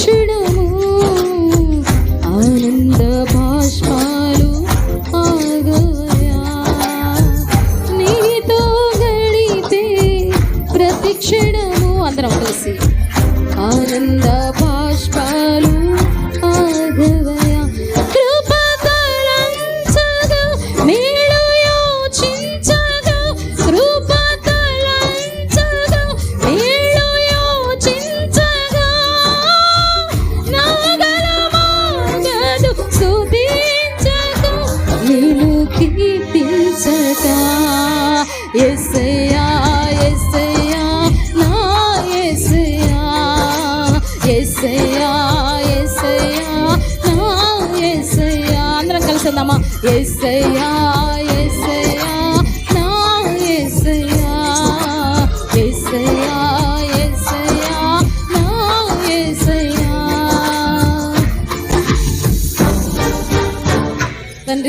క్షణము ఆనంద బాష్పాలు ఆగాయా. నీతో గడిపే ప్రతి క్షణము అందరం కలిసి ఆనంద కీర్తించగా యేసయ్యా యేసయ్యా నా యేసయ్యా యేసయ్యా యేసయ్యా నా యేసయ్యా అందరం కలిసిందమ్మా ఉందామా యేసయ్యా